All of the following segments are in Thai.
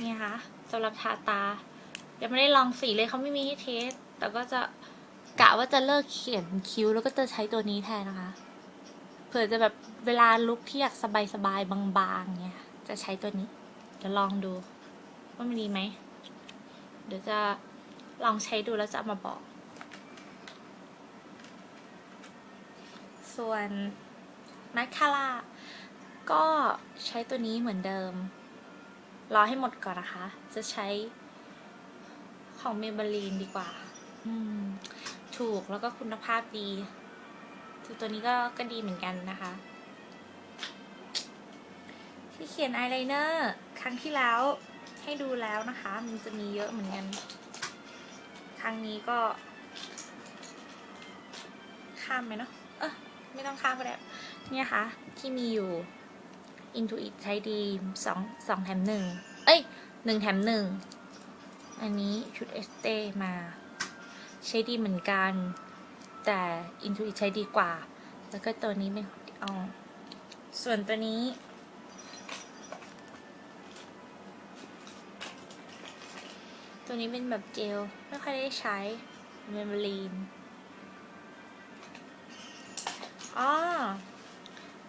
เนี่ยค่ะสำหรับทาตา ยังไม่ได้ลองสีเลยเขาไม่มีให้เทส แต่ก็จะกะว่าจะเลิกเขียนคิ้วแล้วก็จะใช้ตัวนี้แทนนะคะ เผื่อจะแบบเวลาลุกที่อยากสบายๆบางๆเนี่ยจะใช้ตัวนี้เดี๋ยวลองดูว่ามันดีไหม เดี๋ยวจะลองใช้ดูแล้วจะามาบอก ส่วนมาสคาร่าก็ใช้ตัวนี้เหมือนเดิม รอให้หมดก่อนนะคะ จะใช้ของเมเบลีนดีกว่า อืม ถูกแล้วก็คุณภาพดีคือตัวนี้ก็ก็ดีเหมือนกันนะคะ ที่เขียนอายไลเนอร์ครั้งที่แล้วให้ดูแล้วนะคะ มันจะมีเยอะเหมือนกัน ครั้งนี้ก็ ข้ามไปเนาะ เออไม่ต้องข้ามก็ได้ เนี่ยค่ะที่มีอยู่ Intuit ใช้ดีสองสองแถมหนึ่งเอ้ยหนึ่งแถมหนึ่งอันนี้ชุดเอสเตมา ใช้ดีเหมือนกัน แต่ Intuit ใช้ดีกว่า แล้วก็ตัวนี้เป็นของดิออส่วนตัวนี้ ตัวนี้เป็นแบบเจล ไม่ค่อยได้ใช้เมมลีนอ๋อ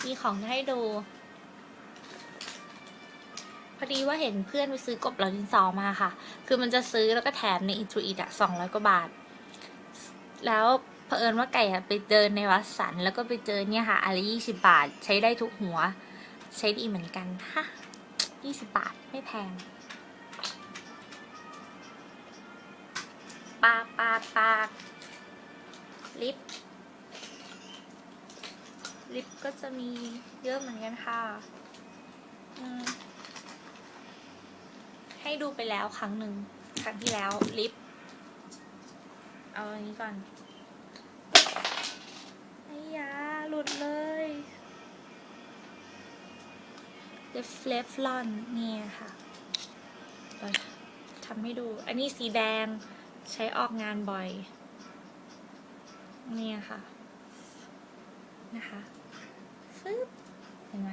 มีของจะให้ดู พอดีว่าเห็นเพื่อนไปซื้อกบเหล่าดินสอมาค่ะ คือมันจะซื้อแล้วก็แถมในอินทูอิตอะสองร้อยกว่าบาท แล้วเผอิญว่าไก่อะไปเดินในวัดสัน แล้วก็ไปเจอเนี่ยค่ะอะไรยี่สิบบาท ใช้ได้ทุกหัว ใช้ดีเหมือนกันฮะยี่สิบาทไม่แพงปากปากปากลิป ลิปก็จะมีเยอะเหมือนกันค่ะ อืม ให้ดูไปแล้วครั้งหนึ่งครั้งที่แล้วลิป เอาอันนี้ก่อนไอ้ยาหลุดเลยเดฟเลฟลอนเนี่ยค่ะทำให้ดู อันนี้สีแดงใช้ออกงานบ่อย เนี่ยค่ะ นะคะฟึบเห็นไหม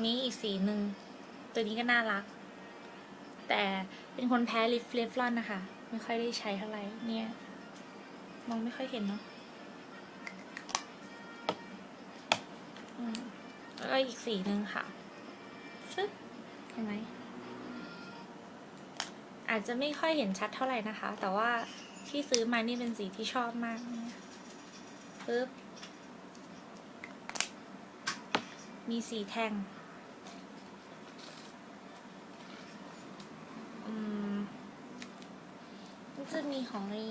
นี่อีกสีหนึ่ง ตัวนี้ก็น่ารัก แต่เป็นคนแพ้ลิปเลฟลอนนะคะ ไม่ค่อยได้ใช้เท่าไหร่เนี่ย มองไม่ค่อยเห็นเนาะอืมแล้วก็อีกสีหนึ่งค่ะฟึบเห็นไหมอาจจะไม่ค่อยเห็นชัดเท่าไหร่นะคะ แต่ว่าที่ซื้อมานี่เป็นสีที่ชอบมากเนี่ยปึ๊บมีสีแท่ง อืมจะมีของไอ้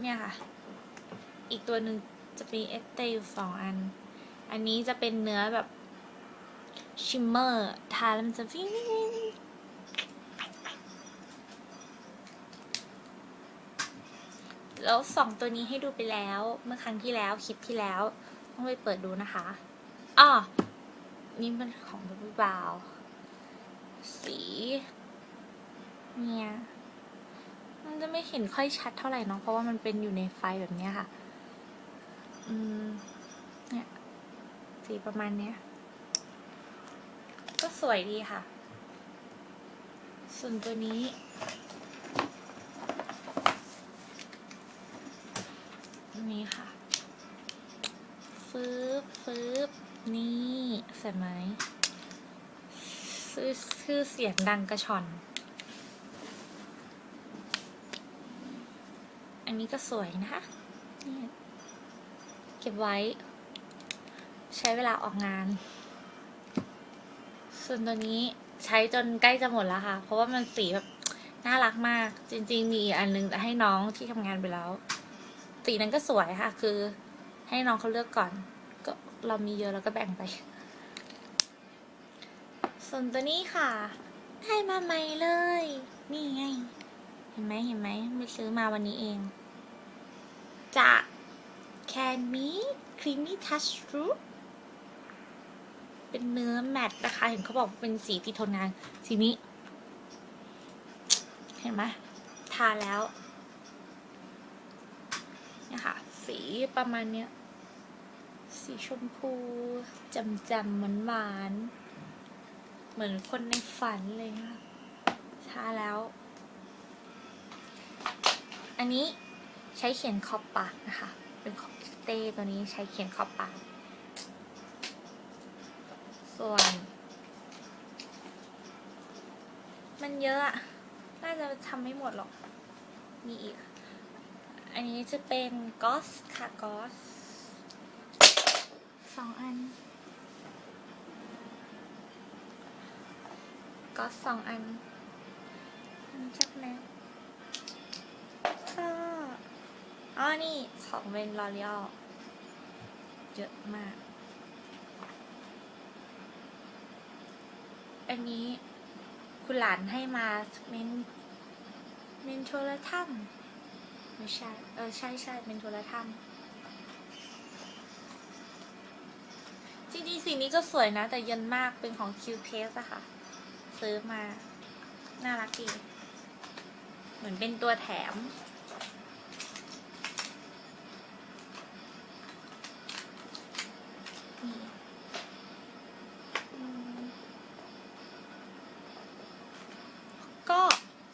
เนี่ยค่ะ อีกตัวหนึ่งจะมีเอสเตอยู่สองอัน อันนี้จะเป็นเนื้อแบบชิมเมอร์ทาแล้วมันจะวิ่งวิ่งวิ่งวิ่งแล้วสองตัวนี้ให้ดูไปแล้ว เมื่อครั้งที่แล้ว คลิปที่แล้ว ต้องไปเปิดดูนะคะอ๋อนี่มันของบับบาวสี เนี่ย มันจะไม่เห็นค่อยชัดเท่าไหร่เนาะเพราะว่ามันเป็นอยู่ในไฟแบบนี้ค่ะ อืม เนี่ย สีประมาณเนี้ย ก็สวยดีค่ะ ส่วนตัวนี้ นี่ค่ะ ฟืบฟืบนี่เสร็จไหมชื่อเสียงดังกระชอน อันนี้ก็สวยนะคะเก็บไว้ ใช้เวลาออกงาน ส่วนตัวนี้ใช้จนใกล้จะหมดแล้วค่ะ เพราะว่ามันสีแบบน่ารักมาก จริง ๆ มีอีกอันนึงจะให้น้องที่ทำงานไปแล้ว สีนั้นก็สวยค่ะ คือ ให้น้องเขาเลือกก่อน ก็เรามีเยอะแล้วก็แบ่งไป ส่วนตัวนี้ค่ะ ได้มาใหม่เลย นี่ไง เห็นไหมเห็นไหมไม่ซื้อมาวันนี้เอง จาก Can Me Creamy Touch Root เป็นเนื้อแมตต์นะคะ เห็นเขาบอกเป็นสีที่ทนนาน สีนี้ เห็นไหมทาแล้วเนี่ยค่ะ สีประมาณเนี้ย สีชมพูจำจำหวานหวาน เหมือนคนในฝันเลยค่ะทาแล้ว อันนี้ ใช้เขียนขอบปากนะคะ เป็นของสเต้ตัวนี้ใช้เขียนขอบปาก ส่วน มันเยอะอะน่าจะทำไม่หมดหรอก มีอีก อันนี้จะเป็นกอสค่ะกอสสองอันกอสสองอันอันนี้จากไหนก็อ๋อ นี่ของเป็นลอรีอลเยอะมาก อันนี้คุณหลานให้มาเมนเมนโทรทัศน์ไม่ใช่ เออ ใช่ใช่เป็นโทรทัศน์จริงๆสีนี้ก็สวยนะ แต่เย็นมากเป็นของ Q p a s e อะค่ะ ซื้อมา น่ารักดี เหมือนเป็นตัวแถม นี่อืม ก็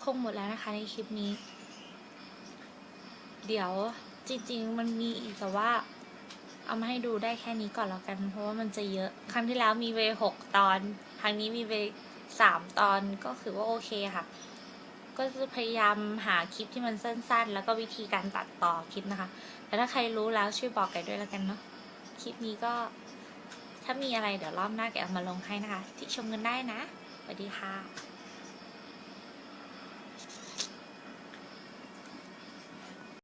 คงหมดแล้วนะคะในคลิปนี้ เดี๋ยวจริง ๆ มันมีอีกแต่ว่า เอามาให้ดูได้แค่นี้ก่อนแล้วกัน เพราะว่ามันจะเยอะ ครั้งที่แล้วมีเวหกตอน ครั้งนี้มีเวสามตอนก็ถือว่าโอเคค่ะ ก็จะพยายามหาคลิปที่มันสั้น ๆ แล้วก็วิธีการตัดต่อคลิปนะคะ แต่ถ้าใครรู้แล้วช่วยบอกกันด้วยแล้วกันเนาะ คลิปนี้ก็ ถ้ามีอะไรเดี๋ยวรอบหน้าแกเอามาลงให้นะคะ ที่ชมกันได้นะสวัสดีค่ะ